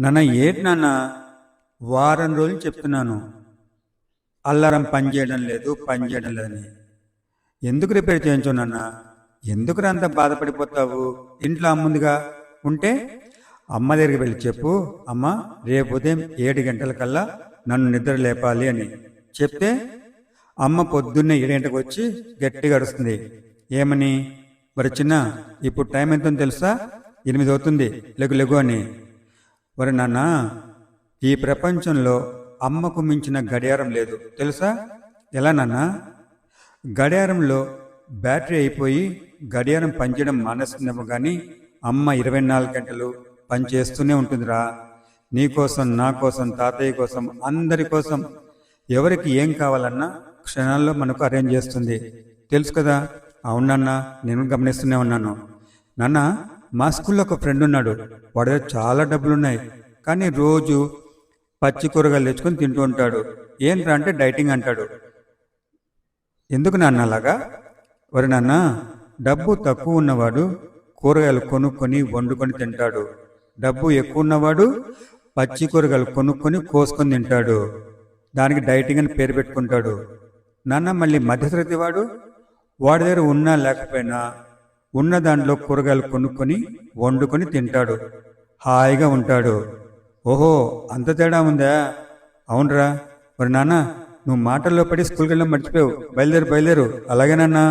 నాన్న ఏంటి నాన్న వారం రోజులు చెప్తున్నాను. అల్లారం పని చేయడం లేదు పని చేయడం లేదని. ఎందుకు రిపేర్ చేయించు నాన్న? ఎందుకు అంత బాధపడిపోతావు? ఇంట్లో అమ్ముందిగా ఉంటే అమ్మ దగ్గరికి వెళ్ళి చెప్పు. అమ్మ రేపు ఉదయం ఏడు గంటలకల్లా నన్ను నిద్ర లేపాలి అని చెప్తే అమ్మ పొద్దున్నే ఏడింటికి వచ్చి గట్టిగా అడుస్తుంది ఏమని? మరి చిన్న ఇప్పుడు టైం ఎంత తెలుసా? ఎనిమిది అవుతుంది. లెగు లెగు అని. మరి నాన్న ఈ ప్రపంచంలో అమ్మకు మించిన గడియారం లేదు. తెలుసా? ఎలా నాన్న? గడియారంలో బ్యాటరీ అయిపోయి గడియారం పనిచేయడం మానేస్తుందేమో కానీ అమ్మ ఇరవై నాలుగు గంటలు పనిచేస్తూనే ఉంటుందిరా. నీ కోసం నా కోసం తాతయ్య కోసం అందరి కోసం ఎవరికి ఏం కావాలన్నా క్షణాల్లో మనకు అరేంజ్ చేస్తుంది. తెలుసు కదా? అవునన్నా నేను గమనిస్తూనే ఉన్నాను. నాన్న మా స్కూల్లో ఒక ఫ్రెండ్ ఉన్నాడు. వాడి దగ్గర చాలా డబ్బులున్నాయి. కానీ రోజు పచ్చి కూరగాయలు తెచ్చుకొని తింటూ ఉంటాడు. ఏంట్రా అంటే డైటింగ్ అంటాడు. ఎందుకు నాన్న అలాగా? వరి నాన్న డబ్బు తక్కువ ఉన్నవాడు కూరగాయలు కొనుక్కొని వండుకొని తింటాడు. డబ్బు ఎక్కువ ఉన్నవాడు పచ్చి కూరగాయలు కొనుక్కొని కోసుకొని తింటాడు. దానికి డైటింగ్ అని పేరు పెట్టుకుంటాడు. నాన్న మళ్ళీ మధ్యతరగతి వాడు? వాడి దగ్గర ఉన్నా లేకపోయినా ఉన్న దాంట్లో కూరగాయలు కొనుక్కొని వండుకొని తింటాడు. హాయిగా ఉంటాడు. ఓహో అంత తేడా ఉందా? అవునరా. మరి నాన్న నువ్వు మాటల్లో పడి స్కూల్కి వెళ్ళడం మర్చిపోయావు. బయలుదేరు బయలుదేరు. అలాగేనన్నా